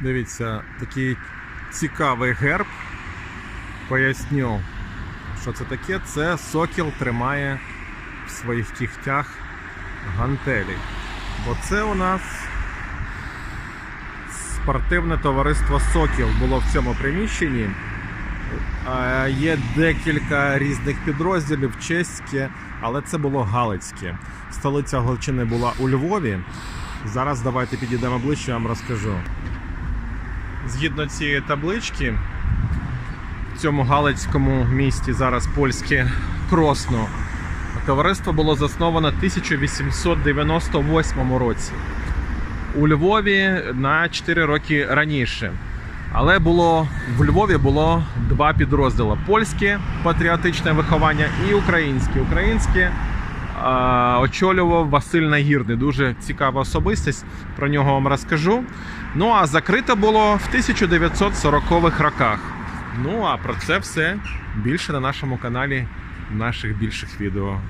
Дивіться, такий цікавий герб. Поясню, що це таке. Це сокіл тримає в своїх кігтях гантелі. Бо це у нас спортивне товариство Сокіл було в цьому приміщенні. Є декілька різних підрозділів, чеське, але це було Галицьке. Столиця Галичини була у Львові. Зараз давайте підійдемо ближче, я вам розкажу. Згідно цієї таблички, в цьому галицькому місті зараз польське Кросно. Товариство було засновано в 1898 році. У Львові на 4 роки раніше. Але було в Львові було два підрозділи: польське патріотичне виховання і українське. Українське очолював Василь Нагірний. Дуже цікава особистість. Про нього вам розкажу. Ну а закрито було в 1940-х роках. Ну а про це все більше на нашому каналі в наших більших відео.